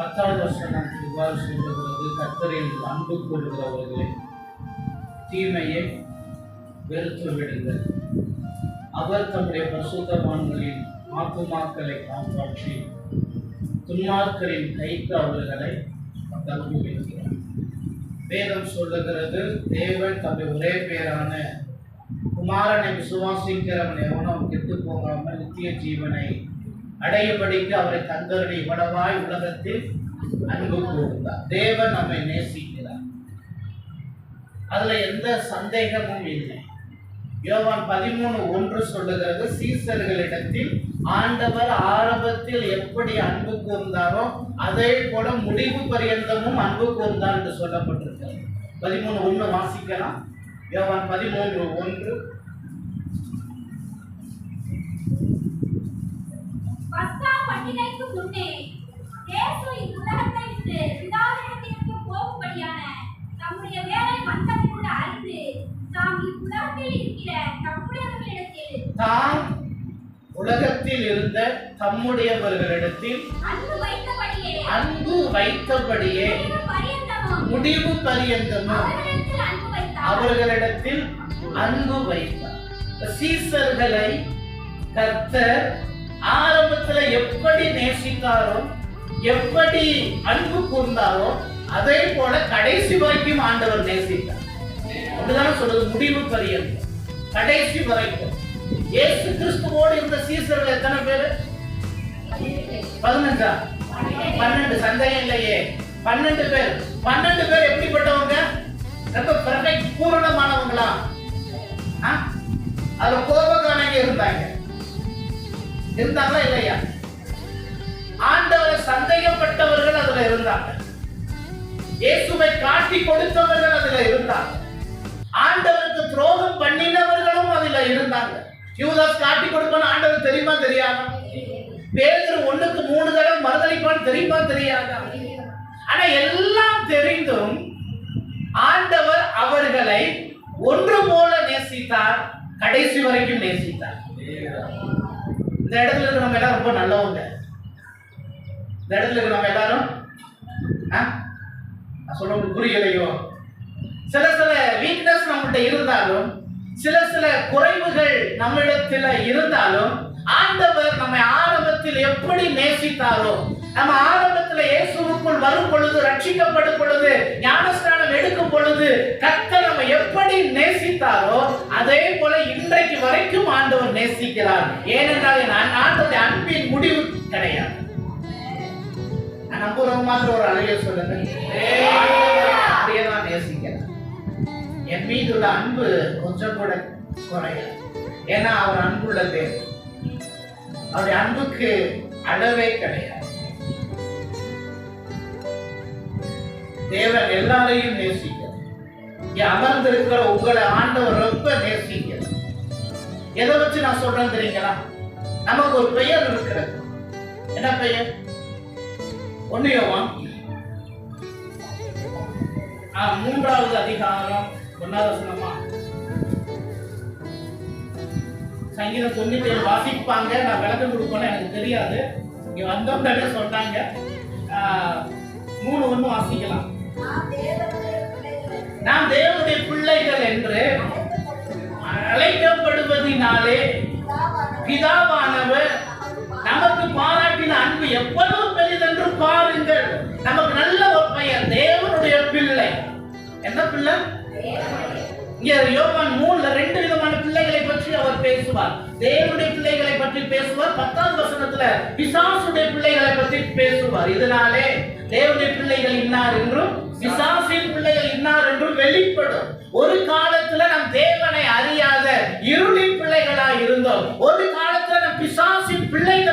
பத்தாவது வருஷம் நான் இவ்வாறு சொல்லுகிறது கர்த்தரில் அன்பு கூறுகிறவர்களே தீமையை வெறுத்து விடுங்கள் அவர் தம்முடைய பசுத்தவான்களின் ஆத்துமாக்களை காப்பாற்றி துன்மார்களின் கைக்கு அவர்களை தப்புவிக்கிறார் வேதம் சொல்லுகிறது தேவன் தம்முடைய ஒரே பேரான குமாரனை விசுவாசிக்கிறவன் எவனும் கெட்டு போகாமல் நித்திய ஜீவனை அடையபடிக்கு அவரை தந்தருடைய இவ்வளவாய் உலகத்தில் அன்பு கூர்ந்தார். தேவன் நம்மை நேசிக்கிறார். அதுல எந்த சந்தேகமும் இல்லை. யோவான் பதிமூணு ஒன்று சொல்லுகிறது சீசர்களிடத்தில் ஆண்டவர் ஆரம்பத்தில் எப்படி அன்பு கூர்ந்தாரோ அதே போல முடிவு பரியந்தமும் அன்பு கூர்ந்தார் என்று சொல்லப்பட்டிருக்கிறது. பதிமூணு ஒன்று வாசிக்கலாம். யோவான் பதிமூன்று ஒன்று. பஸ்கா பண்டிகைக்கு முன்னே இயேசு இவ்வுலகத்தை விட்டு பிதாவினிடத்திற்கு போகும்படியான தம்முடைய வேலை வந்ததென்று அறிந்து தாம் இவ்வுலகத்தில் இருக்கிற தம்முடையவர்களிடத்தில் தாம் உலகத்தில் இருந்த தம்முடையவர்களிடத்தில் அன்பு வைத்தபடியே அன்பு வைத்தபடியே முடிவு பரியந்தமும் முடிவு பரியந்தமும் அவர்களிடத்தில் அன்பு வைத்தார். அவர்களிடத்தில் அன்பு வைத்தார். சீசர்களை கர்த்தர் ஆரம்பத்துல எப்படி நேசித்தாரோ எப்படி அன்பு கூர்ந்தாரோ அதே போல கடைசி வரைக்கும் ஆண்டவர் நேசித்தார். அப்படிதானே சொல்றது? முடிவு பரியந்தம். கடைசி வரைக்கும். இயேசு கிறிஸ்துவோடு இருந்த சீசர்கள் எத்தனை பேரு? பதினஞ்சா? பன்னெண்டு. சந்தேகம் இல்லையே. பன்னெண்டு பேர். பன்னெண்டு பேர் எப்படிப்பட்டவங்க? ரொம்ப பெர்ஃபெக்ட் பூரணமானவங்களா? ஆ? அதுல கோபக்காரங்க இருந்தாங்க. இருந்தாங்களா இல்லையா? ஆண்டவரை சந்தேகப்பட்டவர்கள் அதுல இருந்தாங்க. இயேசுவை காட்டி கொடுத்தவர்கள் அதுல இருந்தாங்க. ஆண்டவருக்கு துரோகம் பண்ணினவர்களும் அதுல இருந்தாங்க. யூதாஸ் காட்டி கொடுப்பான்னு ஆண்டவர் தெரியுமா தெரியாதா? பேதர் ஒண்ணுக்கு மூணு தடவை மறுதளிப்பான்னு தெரியுமா தெரியாதா? ஆனா எல்லாம் தெரிந்தும் ஆண்டவர் அவர்களை ஒன்று போல நேசித்தார் கடைசி வரைக்கும் நேசித்தார். இந்த இடத்துல இருக்க நம்ம எல்லாரும் ரொம்ப நல்லவங்க இந்த இடத்துல இருக்க நம்ம எல்லாரும் ஆ? சொல்ல புரியலையோ சில சில வீக்னஸ் நம்மகிட்ட இருந்தாலும் சில சில குறைவுகள் நம்மிடத்தில் இருந்தாலும் ஆண்டவர் நம்மை ஆரம்பத்தில் எப்படி நேசித்தாரோ நம்ம ஆரம்பத்துல இயேசுவுக்குள் வரும் பொழுது ரட்சிக்கப்படும் பொழுது ஞானஸ்தானம் எடுக்கும் பொழுது கத்த நம்ம எப்படி நேசித்தாரோ அதே போல இன்றைக்கு வரைக்கும் ஆண்டவர் நேசிக்கிறார். ஏனென்றால் என் ஆண்- அன்பின் முடிவு கிடையாது. நம்புறவங்க மாதிரி ஒரு அழகிய சொல்லுங்க. அப்படியே தான் நேசிக்கிறேன் என் மீது உள்ள அன்பு கொஞ்சம் கூட குறையல. ஏன்னா அவர் அன்புள்ள தேவை அவருடைய அன்புக்கு அளவே கிடையாது. தேவன் எல்லாரையும் நேசிக்க இங்க அமர்ந்திருக்கிற உங்களை ஆண்டவர் ரொம்ப நேசிக்க எதை வச்சு நான் சொல்றேன் தெரியுங்களா? நமக்கு ஒரு பெயர் இருக்கிறது. என்ன பெயர்? ஒன்னியவன் மூன்றாவது அதிகாரம் ஒன்னாவது வசனமா? சங்கீதம் தொண்ணூத்தி ஏழு வாசிப்பாங்க. நான் விளக்கம் கொடுப்பேன்னு எனக்கு தெரியாது. இங்க வந்தவங்க சொன்னாங்க ஆஹ், மூணு ஒண்ணு வாசிக்கலாம். நாம் தேவனுடைய பிள்ளைகள் என்று அழைக்கப்படுவதினாலே பிதாவானவர் நமக்கு பாராட்டின அன்பு எவ்வளவு பெரிதென்று பாருங்கள். நமக்கு நல்ல ஒரு பெயர் தேவனுடைய பிள்ளை. என்ன பிள்ளை? இங்க யோகான் மூணுல ரெண்டு விதமான பிள்ளைகளை பற்றி அவர் பேசுவார். தேவனுடைய பிள்ளைகளை பற்றி பேசுவார். பத்தாவது வசனத்துல பிசாசுடைய பிள்ளைகளை பற்றி பேசுவார். இதனாலே தேவனுடைய பிள்ளைகள் இன்னார் என்றும் பிசாசின் பிள்ளைகள் இன்னார் என்றும் வெளிப்படும். ஒரு காலத்துல நம் தேவனை அறியாத இருளின் பிள்ளைகளா இருந்தோம். ஒரு காலத்துல நம் பிசாசின் பிள்ளைகள்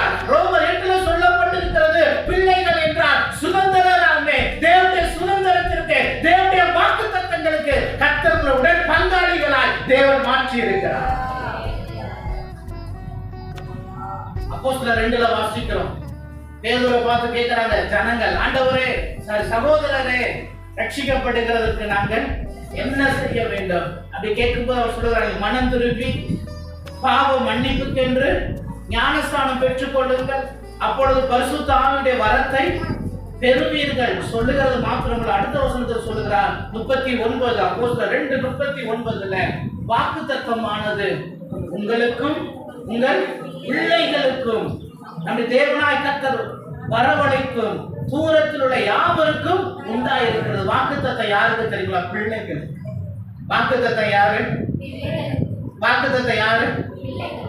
என்றார். ரோமர் எட்டுல சொல்லப்பட்டிருக்கிறது பிள்ளைகள் என்றால் சுதந்திரராமே தேவனுடைய சுதந்திரத்திற்கு தேவனுடைய வாக்கு தத்தங்களுக்கு கத்தர்களுடன் பங்காளிகளாய் தேவன் மாற்றி இருக்கிறார் அப்போ சில ரெண்டுல வாசிக்கிறோம். பேதுரை பார்த்து கேட்கிறாங்க ஜனங்கள் ஆண்டவரே ச- சகோதரரே ரட்சிக்கப்படுகிறதற்கு நாங்கள் என்ன செய்ய வேண்டும்? அப்படி கேட்கும்போது அவர் சொல்லுகிறாங்க மனம் திருப்பி பாவ மன்னிப்புக்கென்று ஞானஸ்தானம் பெற்றுக்கொள்ளுங்கள் அப்பொழுது பரிசுத்த ஆவியுடைய வரத்தை பெறுவீர்கள். சொல்லுகிறது மாத்திரமல்ல அடுத்த வசனத்தில் சொல்லுகிறார் முப்பத்தி ஒன்பது அப்போ ரெண்டு முப்பத்தி ஒன்பதுல வாக்கு தத்துவமானது உங்களுக்கும் உங்கள் பிள்ளைகளுக்கும் நம்முடைய தேவனாய் கத்தர் வரவழைக்கும் தூரத்தில் உள்ள யாவருக்கும் உண்டாயிருக்கிறது. வாக்குத்தத்தை யாருக்கு தெரியுங்களா? பிள்ளைகள் வாக்குத்தத்தை யாரு? வாக்குத்தத்தை யாரு?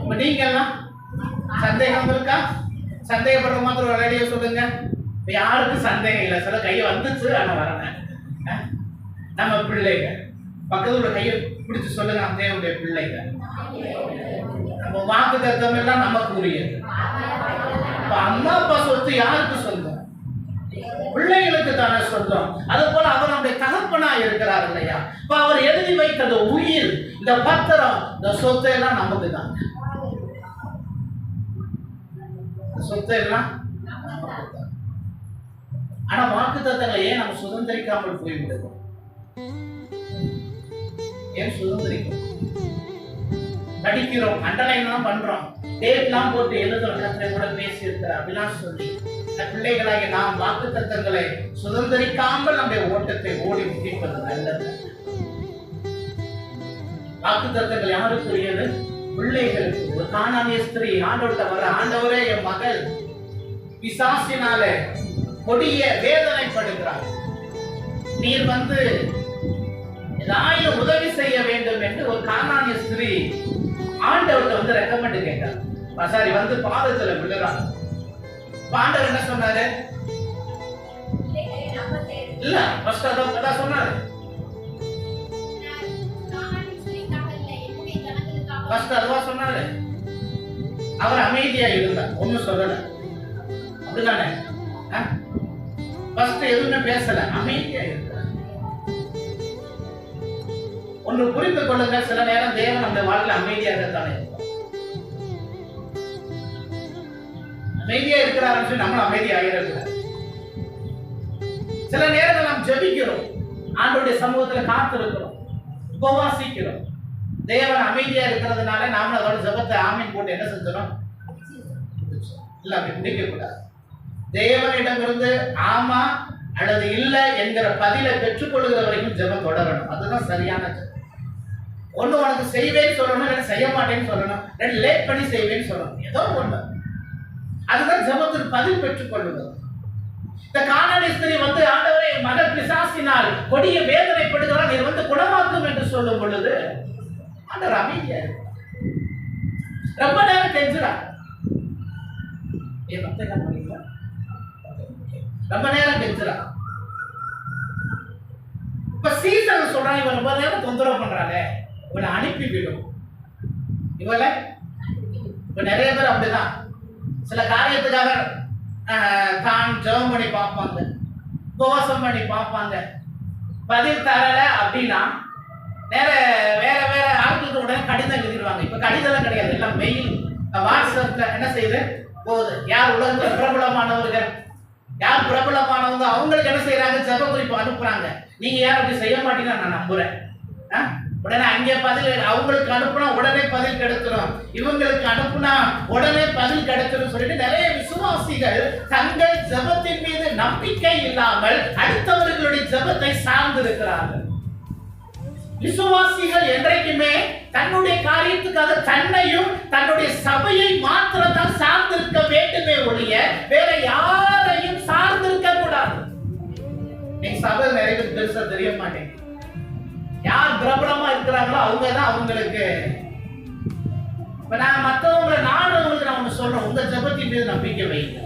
இப்ப நீங்க எல்லாம் சந்தேகம் இருக்கா சந்தேகப்படுற மாதிரி ஒரு ரெடியா சொல்லுங்க. இப்ப யாருக்கும் சந்தேகம் இல்லை? சில கையை வந்துச்சு ஆனால் வரல. நம்ம பிள்ளைங்க. பக்கத்துல கையை பிடிச்சு சொல்லுங்க அந்த பிள்ளைங்க. நம்ம வாக்கு தத்துவம் எல்லாம் நமக்கு உரியது இப்ப அம்மா அப்பா சொத்து யாருக்கு சொந்தம்? பிள்ளைகளுக்கு தானே சொந்தம். அது போல அவர் நம்முடைய தகப்பனா இருக்கிறார் இல்லையா? இப்ப அவர் எழுதி வைத்த அந்த உயிர். இந்த பத்திரம் இந்த சொத்தை எல்லாம் நமக்கு தான் இந்த சொத்தை எல்லாம் ஆனா வாக்கு தத்தங்களை ஏன் நம்ம சுதந்திரிக்காமல் போய்விடுவோம் ஏன் சுதந்திரிக்கும் படிக்கிறோம் அண்டர்லைன் எல்லாம் பண்றோம். டேட்லாம் போட்டு எழுதுறோம். கத்திரை கூட பேசி அப்படிலாம் சொல்லி பிள்ளைகளாகி நாம் வாக்கு தத்தங்களை சுதந்திரிக்காமல் நம்முடைய ஓட்டத்தை ஓடி முடிப்பது நல்லது. வாக்கு தத்தங்கள் யாருக்குரியது? பிள்ளைகளுக்கு ஒரு காணாமிய ஸ்திரீ ஆண்டவர்கிட்ட வர ஆண்டவரே என் மகள் பிசாசினாலே கொடிய வேதனைப்படுகிறார். நீர் வந்து ஏதாயிரம் உதவி செய்ய வேண்டும் என்று ஒரு காணானிய ஸ்திரீ ஆண்டவர்கிட்ட வந்து ரெக்கமெண்ட் கேட்டார். சாரி வந்து பாதத்துல விழுறான் இப்ப ஆண்டவர் என்ன சொன்னாரு? இல்ல ஃபர்ஸ்ட் அதான் சொன்னாரு. ஃபர்ஸ்ட் அதுவா சொன்னாரு. அவர் அமைதியா இருந்தார் ஒண்ணும் சொல்லல. அப்படிதானே ஃபர்ஸ்ட் எதுவுமே பேசல. அமைதியா இருந்தார் ஒன்று புரிந்து கொள்ளுங்க சில நேரம் தேவன் அந்த வாழ்க்கையில அமைதியா இருப்பார். அமைதியா இருக்கிறாருன்னு சொல்லி நம்மளும் அமைதியாகிடக்கூடாது சில நேரங்கள் நாம் ஜெபிக்கிறோம். ஆண்டோடைய சமூகத்துல காத்திருக்கிறோம். உபவாசிக்கிறோம். தேவன் அமைதியா இருக்கிறதுனால நாமளும் அதோட ஜெபத்தை ஆமீன் போட்டு என்ன செஞ்சிடும் இல்ல அப்படி முடிக்க கூடாது. தேவனிடமிருந்து ஆமா அல்லது இல்ல என்கிற பதிலை பெற்றுக்கொள்கிற வரைக்கும் ஜெபம் தொடரணும். அதுதான் சரியான ஜெபம். ஒண்ணு உனக்கு செய்வேன்னு சொல்லணும் இல்லை செய்ய மாட்டேன்னு சொல்லணும். ரெண்டு லேட் பண்ணி செய்வேன்னு சொல்லணும். ஏதோ ஒண்ணு. அதுதான் ஜபத்தில் பதில் பெற்றுக்கொள்ளுவது இந்த காணாடி ஸ்திரீ வந்து ஆண்டவரை மத பிசாசினால் கொடிய வேதனைப்படுகிறார். நீர் வந்து குணமாக்கும் என்று சொல்லும் பொழுது ஆண்டவர் அமைதியா ரொம்ப நேரம் கெஞ்சுறா என் மத்த என்ன ரொம்ப நேரம் கெஞ்சுறா இப்ப சீசன் சொல்றான் இவன் ரொம்ப நேரம் தொந்தரவு பண்றாளே இவனை அனுப்பி விடும். இவளை? இப்ப நிறைய பேர் அப்படிதான். சில காரியத்துக்காக ஆஹ், தான் ஜெபம் பண்ணி பார்ப்பாங்க. உபவாசம் பண்ணி பார்ப்பாங்க. பதில் தரல அப்படின்னா வேற வேற வேற ஆட்களுக்கு உடனே கடிதம் எழுதிடுவாங்க. இப்ப கடிதம் கிடையாது. எல்லாம் மெயில் வாட்ஸ்அப்ல என்ன செய்யுது போகுது. யார் உலகத்துல பிரபலமானவர்கள்? யார் பிரபலமானவங்க? அவங்களுக்கு என்ன செய்யறாங்க ஜெப குறிப்பு அனுப்புறாங்க. நீங்க யாரும் அப்படி செய்ய மாட்டீங்கன்னா நான் நம்புறேன். ஆ? உடனே அங்கே பதில் அவங்களுக்கு அனுப்புனா உடனே பதில் கிடைச்சிடும் இவங்களுக்கு அனுப்புனா உடனே பதில் கிடைச்சிடும் சொல்லிட்டு நிறைய விசுவாசிகள் தங்கள் ஜெபத்தின் மீது நம்பிக்கை இல்லாமல் அடுத்தவர்களுடைய ஜெபத்தை சார்ந்து இருக்கிறார்கள் விசுவாசிகள் என்றைக்குமே தன்னுடைய காரியத்துக்காக தன்னையும் தன்னுடைய சபையை மாத்திரத்தான் சார்ந்திருக்க வேண்டுமே ஒழிய வேற யாரையும் சார்ந்திருக்க கூடாது. எங்க சபை நிறைய பேர் பெருசா தெரிய மாட்டேங்குது. யார் பிரபலமா இருக்கிறாங்களோ அவங்க தான் அவங்களுக்கு. இப்ப நான் மத்தவங்களை நாடுறவங்களுக்கு நான் ஒண்ணு சொல்றேன். உங்க ஜபத்தின் மீது நம்பிக்கை வைங்க.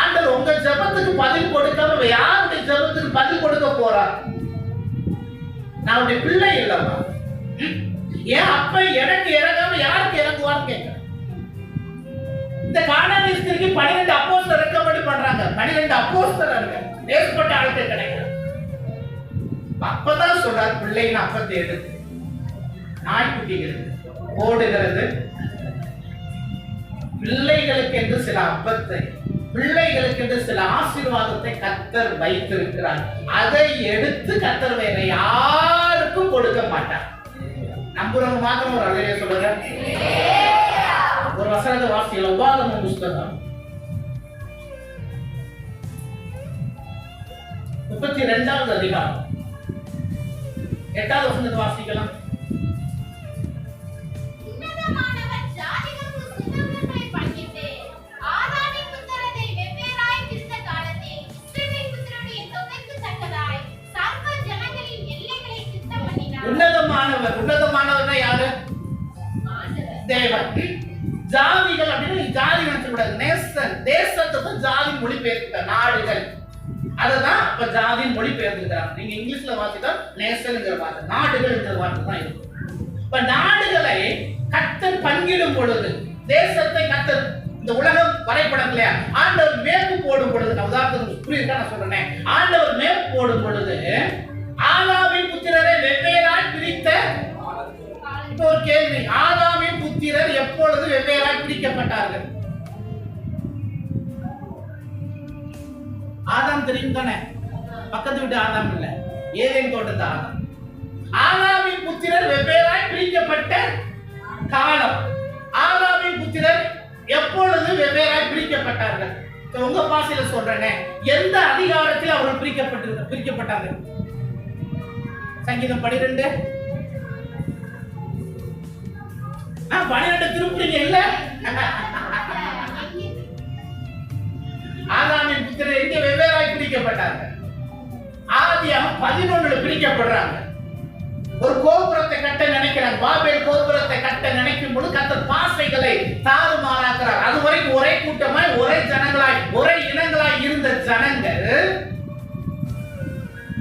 ஆண்டவர் உங்க ஜெபத்துக்கு பதில் கொடுக்காம யாருடைய ஜபத்துக்கு பதில் கொடுக்க போறார்? நான் உடைய பிள்ளை இல்லம்மா. ஏன் அப்ப எனக்கு இறங்காம யாருக்கு இறங்குவான்னு கேட்கிறேன். இந்த காணாதிஸ்திரிக்கு பனிரெண்டு அப்போஸ்தலர் ரெக்கமெண்ட் பண்றாங்க. பன்னிரெண்டு அப்போஸ்தலர்கள் ஏற்பட்ட ஆளுக்கு கிடைக்கிறாங்க அப்பதான் சொல்றார் பிள்ளைன்னு அப்பத்தை எடுத்து. நாய்க்குட்டிகள் ஓடுகிறது பிள்ளைகளுக்கு என்று சில அப்பத்தை பிள்ளைகளுக்கு என்று சில ஆசீர்வாதத்தை கத்தர் வைத்திருக்கிறார். அதை எடுத்து கத்தர் வேற யாருக்கும் கொடுக்க மாட்டார். நம்புறவங்க மாத்திரம் ஒரு அலைய சொல்லுங்க. ஒரு வசனத்தை வாசிக்கல உபாகம புஸ்தகம். முப்பத்தி ரெண்டாவது அதிகாரம். எட்டாவது வசனத்தை வாசிக்கலாம். உன்னதமானவர் உன்னதமானவர்னா யாரு? தேவன். ஜாதிகள் அப்படின்னு ஜாதி நினைச்சக்கூடாது நேசன் தேசத்தை தான் ஜாதி மொழி பெயர்க்க நாடுகள். அததான் இப்ப ஜாதி மொழி பெயர்ந்துக்கிறாங்க நீங்க இங்கிலீஷ்ல வாசித்தா நேசன்ங்கிற வார்த்தை நாடுகள்ங்கிற வார்த்தை தான் இருக்கும் இப்ப நாடுகளை கத்தர் பங்கிடும் பொழுது தேசத்தை கத்தர் இந்த உலகம் வரைபடம் இல்லையா? ஆண்டவர் மேப்பு போடும் பொழுது நான் உதாரணத்துக்கு புரியுதா? நான் சொல்றேன். ஆண்டவர் மேப்பு போடும் பொழுது ஆலாவின் புத்திரரை வெவ்வேறு இப்போ ஒரு கேள்வி. ஆதாமின் புத்திரர் எப்பொழுது வெவ்வேறாய் பிரிக்கப்பட்டார்கள் ஆதாம் தெரியும் தானே? பக்கத்து வீட்டு ஆதாம் இல்ல. ஏதேன் தோட்டத்து ஆதாம். ஆதாமின் புத்திரர் வெவ்வேறாய் பிரிக்கப்பட்ட காலம். ஆதாமின் புத்திரர் எப்பொழுது வெவ்வேறாய் பிரிக்கப்பட்டார்கள் உங்க பாசையில சொல்றேனே. எந்த அதிகாரத்தில் அவர்கள் பிரிக்கப்பட்டு பிரிக்கப்பட்டாங்க சங்கீதம் பனிரெண்டு. நான் பன்னிரெண்டு திருப்புறீங்க இல்ல. ஆதாமின் புத்திரர் எங்க வெவ்வேறாய் பிரிக்கப்பட்டாங்க. ஆதியாம் பதினொன்றுல பிரிக்கப்படுறாங்க. ஒரு கோபுரத்தை கட்ட நினைக்கிறாங்க. பாபேல் கோபுரத்தை கட்ட நினைக்கும் பொழுது கத்தர் பாசைகளை தாறுமாறாக்குறார். அது வரைக்கும் ஒரே கூட்டமாய் ஒரே ஜனங்களாய் ஒரே இனங்களாய் இருந்த ஜனங்கள்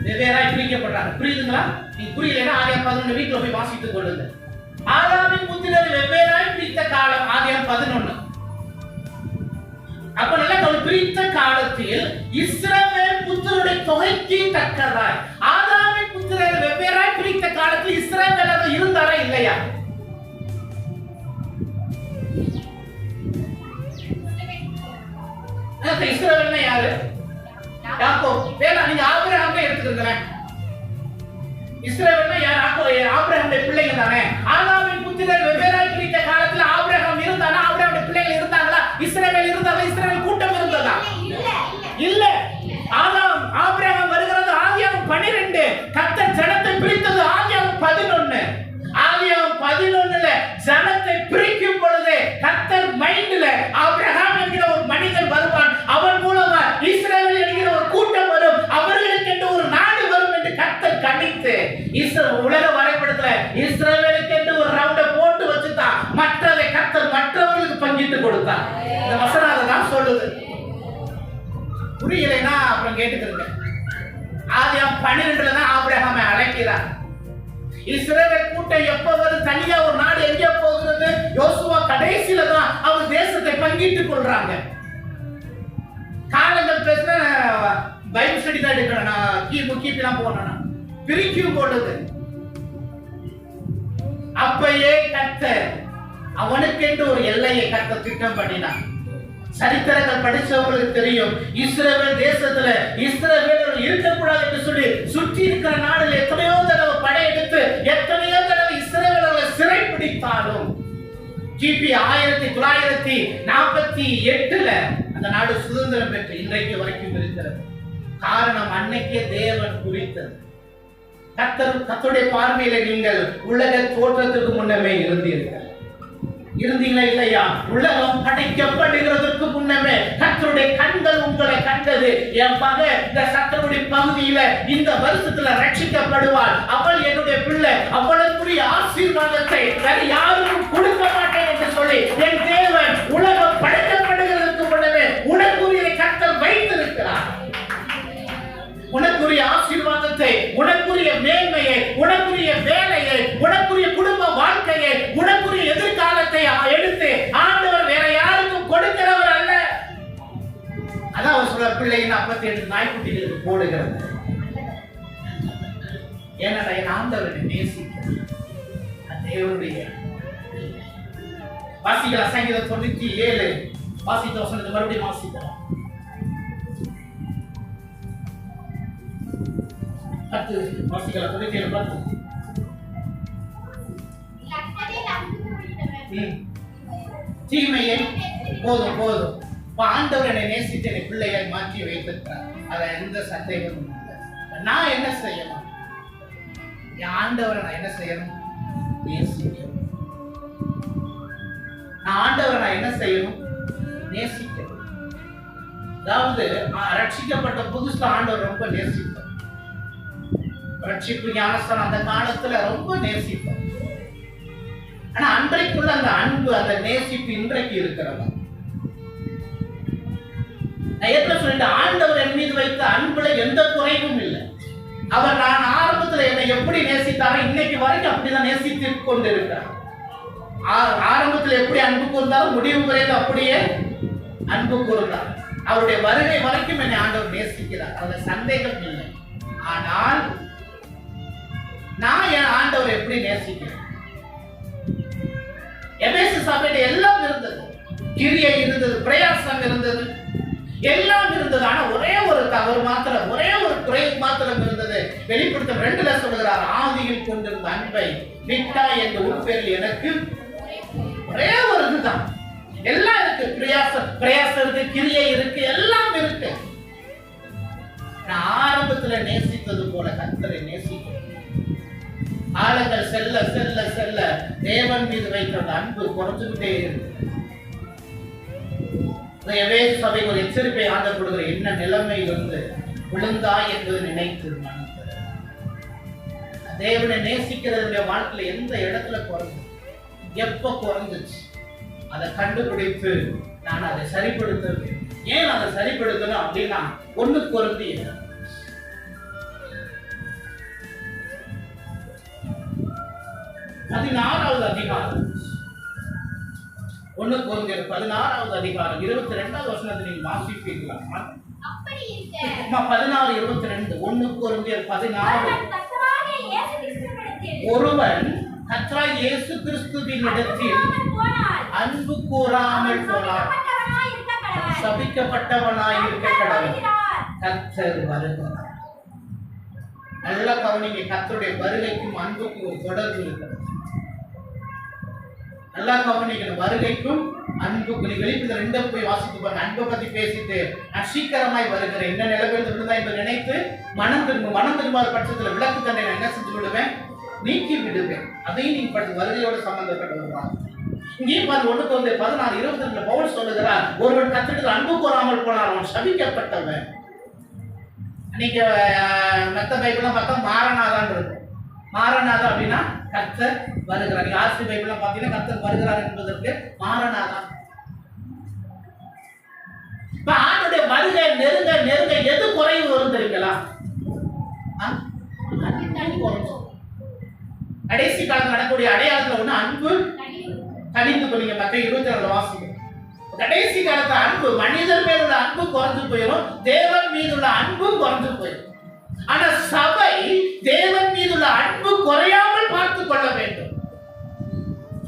வெவ்வேறாய் பிரிக்கப்படுறாங்க. புரியுதுங்களா? நீங்க புரியலன்னா ஆயிரம் பதினொன்று வீட்டுல போய் வாசித்துக் கொள்ளுங்க. ஆதாமின் புத்திரர் வெவ்வேறாய் பிரித்த காலம் ஆதியாம் பதினொன்று அப்ப நல்லா பிரித்த காலத்தில் இஸ்ரவேல் புத்திரருடைய தொகைக்கு தக்கதாய். ஆதாமின் புத்திரர் வெவ்வேறாய் பிரித்த காலத்தில் இஸ்ரவேலர் இருந்தாரா இல்லையா? அப்ப இஸ்ரவேல்னா யாரு? யாக்கோ வேணா நீங்க ஆபிரகாமே எடுத்துக்கிறேன் இஸ்ரவேல்னா யார்? ஆக்கோ பிள்ளைங்க தானே. ஆதாமின் புத்திரர் வெவ்வேறாய் பிரித்த காலத்துல ஆபிரகம் இருந்தானா? ஆபிரகாமுடைய பிள்ளைகள் இருந்தாங்களா? இஸ்ரேல் இருந்தாங்க இஸ்ரேல் கூட்டம் இருந்ததா? இல்ல, இல்ல. இல்ல ஆதாம் ஆபிரகாம் வருகிறது ஆதியாகம் பனிரெண்டு கத்த ஜனத்தை பிரித்தது ஆதியாகம் பதினொன்னு. ஆதியாகம் பதினொன்னுல ஜனத்தை பிரிக்கும் பொழுது கத்தர் மைண்ட்ல ஆபிரகாம் என்கிற ஒரு மனிதன் வருவான். அவன் மூலமா இஸ்ரேல் என்கிற ஒரு கூட்டம் கர்த்தர் உலக வரைபடத்துல இஸ்ரேலுக்கு என்று ஒரு ரவுண்ட போட்டு வச்சுட்டான் மற்றதை கத்தர் மற்றவர்களுக்கு பங்கிட்டு கொடுத்தான் இந்த வசனம் தான் சொல்லுது. புரியலைன்னா அப்புறம் கேட்டுக்கிறேன் ஆதியாம் பன்னிரெண்டுல தான் ஆபிரகாமை அழைக்கிறார். இஸ்ரேலை கூட்டம் எப்ப வரும் தனியா ஒரு நாடு எங்க போகிறது யோசுவா கடைசியில தான் அவர் தேசத்தை பங்கிட்டுக் கொள்றாங்க. காலங்கள் பேசுன பைபிள் ஸ்டடி தான் எடுக்கிறேன் நான் கீ முக்கியத்தான் போனேன் பிரிக்கும் பொழுது அப்பயே கர்த்தர் அவனுக்கென்று ஒரு எல்லையை கத்த திட்டம் பண்ணினான் சரித்திரங்கள் படிச்சவங்களுக்கு தெரியும் இஸ்ரேல் தேசத்துல இஸ்ரேல் இருக்கக்கூடாது என்று சொல்லி சுற்றி இருக்கிற நாடுல எத்தனையோ தடவை படையெடுத்து எத்தனையோ தடவை இஸ்ரேல் சிறை பிடித்தாலும் கிபி ஆயிரத்தி தொள்ளாயிரத்தி நாற்பத்தி எட்டுல அந்த நாடு சுதந்திரம் பெற்று இன்றைக்கு வரைக்கும் இருக்கிறது. காரணம் அன்னைக்கே தேவன் குறித்தது. கத்தர் கத்தருடைய பார்வையில நீங்கள் உலக தோற்றத்துக்கு முன்னமே இருந்தீர்கள். இருந்தீங்களா இல்லையா? உலகம் படைக்கப்படுகிறதற்கு முன்னமே கத்தருடைய கண்கள் உங்களை கண்டது. என் மக இந்த சத்தருடைய பகுதியில இந்த வருஷத்துல ரட்சிக்கப்படுவாள் அவள் என்னுடைய பிள்ளை அவளுக்குரிய ஆசீர்வாதத்தை வேற யாருக்கும் கொடுக்க மாட்டேன் என்று சொல்லி என் தேவன் உலகம் படைக்கப்படுகிறதற்கு முன்னமே உனக்குரிய கர்த்தர் வைத்திருக்கிறார். உனக்குரிய ஆசீர்வாதத்தை உனக்குரிய மேன்மையை உனக்குரிய வேலையை உனக்குரிய குடும்ப வாழ்க்கையை உனக்குரிய எதிர்காலத்தை எடுத்து ஆண்டவர் வேற யாருக்கும் கொடுக்கிறவர் அல்ல. அதான் அவர் சொல்ற பிள்ளையின் அப்பத்தி எட்டு நாய்க்குட்டிகளுக்கு போடுகிறது. ஏன்னா என் ஆண்டவரை நேசிக்கிறேன். அதே தேவனுடைய வாசிக்கிற சங்கீதம் தொண்ணூத்தி ஏழு வாசித்த வசனத்தை மறுபடியும் வாசிக்கலாம் பத்து வாசிக்கலாம். தொண்ணூத்தி பத்து தீமையை போதும் போதும். இப்ப ஆண்டவர் என்னை நேசித்து என்னை பிள்ளையை மாற்றி வைத்திருக்கிறார். அதுல எந்த சந்தேகமும் இல்லை. நான் என்ன செய்யணும்? என் ஆண்டவரை நான் என்ன செய்யணும்? நேசிக்கணும். நான் ஆண்டவரை நான் என்ன செய்யணும்? நேசிக்கணும். அதாவது நான் ரட்சிக்கப்பட்ட புதுசுல ஆண்டவர் ரொம்ப நேசிப்பார் ரட்சிப்பு ஞானஸ்தான் அந்த காலத்துல ரொம்ப நேசிப்பார் ஆனா அன்றைக்குள்ள அந்த அன்பு அந்த நேசிப்பு இன்றைக்கு இருக்கிறதா. நான் ஏற்கனவே சொல்லிட்டு ஆண்டவர் என் மீது வைத்த அன்புல எந்த குறைவும் இல்லை. அவர் நான் ஆரம்பத்துல என்னை எப்படி நேசித்தாரோ இன்னைக்கு வரைக்கும் அப்படிதான் நேசித்து கொண்டு இருக்கிறார் ஆ- ஆரம்பத்துல எப்படி அன்பு கூர்ந்தாலும் முடிவு வரைக்கும் அப்படியே அன்பு கூர்ந்தார். அவருடைய வருகை வரைக்கும் என்னை ஆண்டவர் நேசிக்கிறார். அதுல சந்தேகம் இல்லை. ஆனால் நான் என் ஆண்டவர் எப்படி நேசிக்கிறேன்? எபேசு சபையில எல்லாம் இருந்தது. கிரியை இருந்தது பிரயாசம் இருந்தது. எல்லாம் இருந்தது. ஆனா ஒரே ஒரு தவறு மாத்திரம் ஒரே ஒரு குறைவு மாத்திரம் இருந்தது. வெளிப்படுத்த ரெண்டுல சொல்கிறார் ஆதியில் கொண்டிருந்த அன்பை விட்டா என்ற உட்பேரில் எனக்கு ஒரே ஒரு இதுதான். எல்லாம் இருக்கு. பிரயாசம் பிரயாசம் இருக்கு கிரியை இருக்கு எல்லாம் இருக்கு. நான் ஆரம்பத்துல நேசித்தது போல கத்தரை நேசிக்கிறேன். காலங்கள் செல்ல செல்ல செல்ல தேவன் மீது வைத்த அந்த அன்பு குறைஞ்சுக்கிட்டே இருக்கு. சபை ஒரு எச்சரிப்பை ஆண்ட கொடுக்கிற என்ன வந்து விழுந்தா என்று நினைத்து தேவனை நேசிக்கிறதுடைய வாழ்க்கையில எந்த இடத்துல குறைஞ்சு எப்ப குறைஞ்சிச்சு? அதை கண்டுபிடித்து நான் அதை சரிப்படுத்த ஏன் அதை சரிப்படுத்தணும் அப்படின்னா ஒண்ணு குறைந்தி பதினாறாவது அதிகாரம். ஒண்ணு குறைஞ்சது பதினாறாவது அதிகாரம். இருபத்தி ரெண்டாவது வருஷத்தை நீங்க வாசிப்பீங்களா அப்படி இருக்க. அம்மா, பதினாறு இருபத்தி ரெண்டு ஒண்ணு குறைஞ்சது பதினாறு. கிறிஸ்துவினிடத்தில் ஒருவன் கத்ரா இயேசு கிறிஸ்துவின் இடத்தில் அன்புக்கூறாமல் போனால் அன்பு கூறாமல் போனார் சபிக்கப்பட்டவனாய் இருக்க கடவுள். கத்தர் வருகிறார். நல்லா கவனிங்க கத்தருடைய வருகைக்கும் அன்புக்கும் ஒரு தொடர்பு இருக்கிறது. நல்லா கவனிக்கணும். வருகைக்கும் அன்புக்கு நீ வெளிப்பது ரெண்ட போய் வாசித்து பாருங்க. அன்பை பத்தி பேசிட்டு நான் சீக்கிரமாய் வருகிறேன். என்ன நிலவில் இருந்தா என்று நினைத்து மனம் திரும்ப மனம் திரும்பாத பட்சத்துல விளக்கு தண்டை நான் என்ன செஞ்சு விடுவேன்? நீக்கி விடுவேன். அதையும் நீங்க பட்டு வருகையோட சம்பந்தப்பட்டதுதான் இங்கே பாரு ஒண்ணுக்கு வந்து பதினாறு இருபத்தி ரெண்டு பவுல் சொல்லுகிறார் ஒருவன் கத்திட்டு அன்பு கோராமல் போனார் அவன் சபிக்கப்பட்டவன். நீங்க மற்ற மத்த பைபிள்லாம் பார்த்தா மாரநாதான் இருக்கும். மாரநாதா அப்படின்னா கர்த்தர் வருகிறார். நீங்க ஆர்சி பைபிள்லாம் பார்த்தீங்கன்னா கர்த்தர் வருகிறார் என்பதற்கு மாறனாதான் இப்ப ஆண்டுடைய வருகை நெருங்க நெருங்க எது குறைவு வரும் தெரியுங்களா? கடைசி காலம் நடக்கக்கூடிய அடையாளத்துல ஒண்ணு அன்பு. கடிந்து போனீங்க மற்ற இருபத்தி ரெண்டு வாசிக்கும் கடைசி காலத்துல அன்பு மனிதர் மேல் உள்ள அன்பு குறைஞ்சு போயிடும் தேவன் மீது உள்ள அன்பும் குறைஞ்சு போயிடும் ஆனா சபை தேவன் மீது உள்ள அன்பு பார்த்துக் பார்த்து கொள்ள வேண்டும்.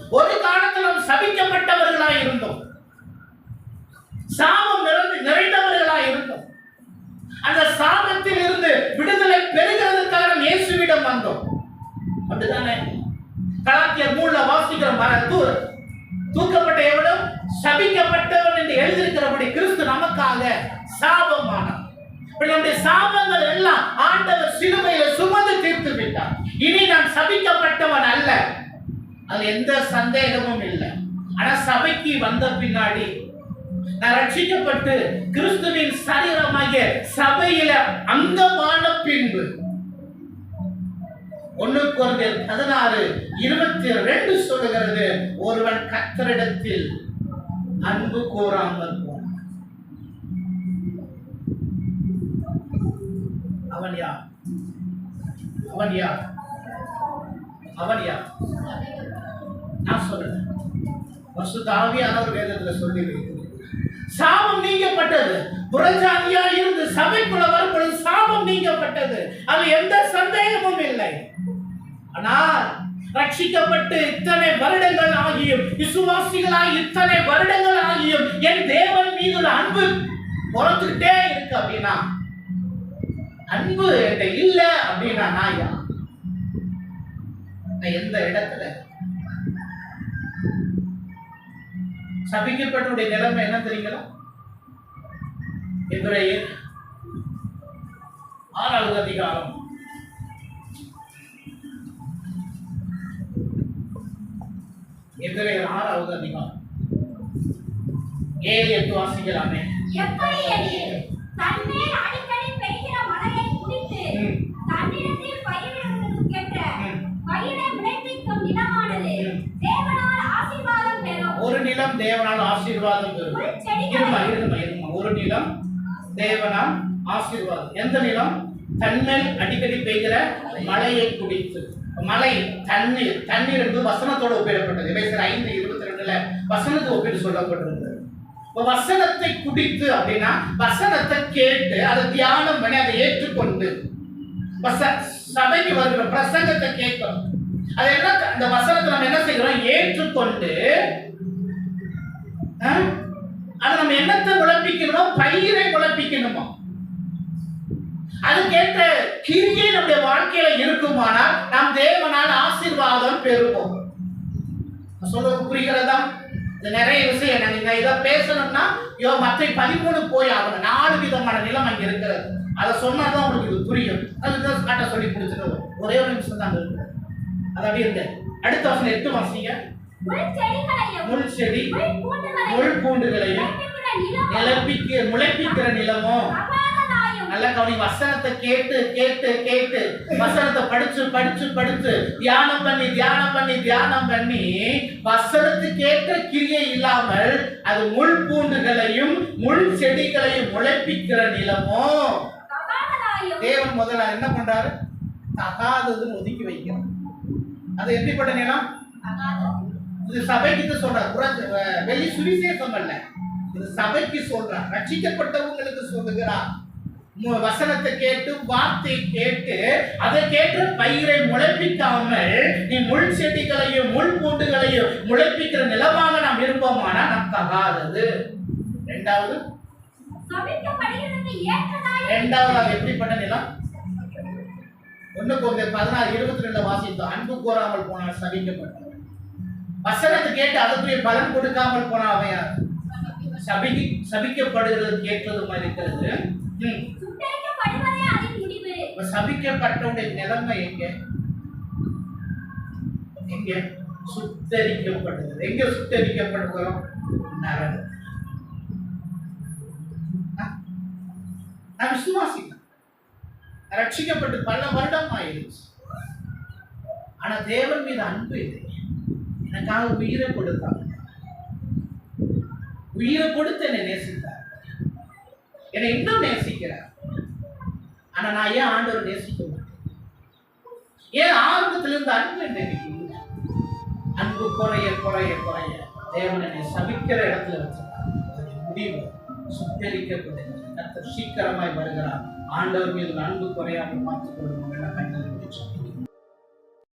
ஒரு காலத்தில் நாம் சபிக்கப்பட்டவர்களாய் இருந்தோம். சாபம் நிறைந்து நிறைந்தவர்களாய் இருந்தோம். அந்த சாபத்தில் இருந்து விடுதலை பெறுகிறதுக்காக இயேசுவிடம் வந்தோம். அப்படித்தானே? கலாத்தியர் மூல வாசிக்கிற மர தூக்கப்பட்ட எவனும் சபிக்கப்பட்டவன் என்று எழுதியிருக்கிறபடி கிறிஸ்து நமக்காக சாபமானார். நம்முடைய சாபங்கள் எல்லாம் ஆண்டவர் சிலுவையில சுமந்து தீர்த்து விட்டார் இனி நான் சபிக்கப்பட்டவன் அல்ல. அது எந்த சந்தேகமும் இல்லை. ஆனா சபைக்கு வந்த பின்னாடி நான் ரட்சிக்கப்பட்டு கிறிஸ்துவின் சரீரமாகிய சபையில அங்கமான பின்பு. ஒன்று குறைந்தர் பதினாறு இருபத்தி ரெண்டு சொல்லுகிறது ஒருவன் கத்தரிடத்தில் அன்பு கூறாமல் போனான். அவன் யார்? அவன் யார்? அவன் யார் நான் சொல்றேன் பசுதாவியானவர் வேதத்துல சொல்லி சாபம் நீங்கப்பட்டது. புறஜாதியா இருந்து சபைக்குள்ள வரும்பொழுது சாபம் நீங்கப்பட்டது. அது எந்த சந்தேகமும் இல்லை. ஆனால் ரட்சிக்கப்பட்டு இத்தனை வருடங்கள் ஆகியும் விசுவாசிகளாய் இத்தனை வருடங்கள் ஆகியும் என் தேவன் மீது உள்ள அன்பு குறைஞ்சுக்கிட்டே இருக்கு அப்படின்னா அன்பு என்கிட்ட இல்லை அப்படின்னா நான் யார்? எந்த இடத்துல? சபிக்கப்பட்டவருடைய நிலைமை என்ன தெரியுங்களா? எதிரையே ஆறாவது அதிகாரம். எதிரே ஆறாவது அதிகாரம். ஏழு எட்டு வாசிக்கலாமே. எப்படி எனில் தன்மேல் அடிக்கடி பெய்கிற மழையை குடித்து. தன்னிடத்தில் பயிரிடுவதற்கென்ற ம். பயிரை விளைவிக்கும் நிலமானது. ம். தேவனால் ஆசீர்வாதம் பெறும். ஒரு நிலம் தேவனால் ஆசீர்வாதம் பெறும். இருமா இருமா இருமா. ஒரு நிலம் தேவனால் ஆசீர்வாதம். எந்த நிலம்? தன்மேல் அடிக்கடி பெய்கிற மழையை குடித்து. மழை தண்ணீர். தண்ணீர் என்று வசனத்தோட ஒப்பிடப்பட்டது. எபேசியர் ஐந்து இருபத்தி ரெண்டுல வசனத்தை ஒப்பிட்டு சொல்லப்பட்டிருந்தது. இப்ப வசனத்தை குடித்து அப்படின்னா வசனத்தை கேட்டு அதை தியானம் பண்ணி அதை ஏற்றுக்கொண்டு சபைக்கு வருகிற பிரசங்கத்தை கேட்கணும். அது என்ன அந்த வசனத்தை நம்ம என்ன செய்கிறோம் ஏற்றுக்கொண்டு ஆ? அது நம்ம என்னத்தை குழப்பிக்கணுமோ பயிரை குழப்பிக்கணுமோ. அதுக்கேற்ற கிரியை நம்முடைய வாழ்க்கையில இருக்குமானால் நாம் தேவனால் ஆசீர்வாதம் பெறுவோம். நான் சொல்றது புரிகிறதா? இது நிறைய விஷயம். நீங்க இதை பேசணும்னா யோ மற்ற பதிமூணு போய் ஆகணும். நாலு விதமான நிலம் அங்க இருக்கிறது. அதை சொன்னாதான் உங்களுக்கு இது புரியும். அதுக்கு காட்ட சொல்லி கொடுத்துட்டு ஒரே ஒரு நிமிஷம் தான் இருக்கு. அது அப்படியே இருக்கு. அடுத்த வருஷம் எட்டு வாசிங்க. முள் செடி முள் பூண்டுகளையும் நிலமும் நிலப்பிக்க முளைப்பிக்கிற நிலமும் நல்ல கவனி வசனத்தை கேட்டு கேட்டு கேட்டு. வசனத்தை படிச்சு படிச்சு படிச்சு. தியானம் பண்ணி தியானம் பண்ணி தியானம் பண்ணி வசனத்துக்கு ஏற்ற கிரியை இல்லாமல் அது முள் பூண்டுகளையும் முள் செடிகளையும் முளைப்பிக்கிற நிலமோ. அகாதனாயும் தேவன் முதல்ல என்ன பண்றாரு? தகாததுன்னு ஒதுக்கி வைக்கிறார். அது எப்படிப்பட்ட நிலம்? இது சபைக்கு சொல்றார். வெளி சுவிசேஷம் அல்ல. இது சபைக்கு சொல்றார். ரட்சிக்கப்பட்டவங்களுக்கு சொல்லுகிறார். மு- வசனத்தை கேட்டு வார்த்தை கேட்டு அதை கேட்டு பயிரை முளைப்பிக்காமல் நீ முள் செடிகளையும் முள் பூண்டுகளையும் முளைப்பிக்கிற நிலமாக நாம் இருப்போமானா நம் தகாதது. ரெண்டாவது சபிக்கப்படுகிறதுக்கு ஏற்றதாயும் ரெண்டாவது அது எப்படிப்பட்ட நிலம்? ஒண்ணு கொஞ்சம் பதினாறு இருபத்தி ரெண்டு வாசித்தோம். அன்பு கோராமல் போனால் சபிக்கப்பட்டவன் வசனத்தை கேட்டு அதுக்குரிய பலன் கொடுக்காமல் போனா அவன் யார்? சபிக்கு சபிக்கப்படுகிறது கேட்டதுமா இருக்கிறது? சபிக்கப்பட்டவனுடைய நிலைமை எங்க? எங்க? சுத்தரிக்கப்படுகிறது எங்க சுத்தரிக்கப்படுகிறோம் நரகம் நான் விசுவாசிக்கிறேன். ரட்சிக்கப்பட்டு பல வருடம் ஆயிடுச்சு ஆனா தேவன் மீது அன்பு இல்லை. எனக்காக உயிரை கொடுத்தாங்க உயிரை கொடுத்து என்னை நேசித்தார். என்னை இன்னும் நேசிக்கிறார். ஆனா நான் ஏன் ஆண்டவர் நேசிக்க மாட்டேன்? ஏன் ஆரம்பத்துல இருந்து அன்பு எனக்கு அன்பு குறைய குறைய குறைய தேவன் என்னை சபிக்கிற இடத்துல வச்சிருக்கார். முடிவு. சுத்தரிக்கப்படும் கர்த்தர் சீக்கிரமாய் வருகிறார். ஆண்டவர் மீது அன்பு குறையாமல் பார்த்துக் கொள்ளும்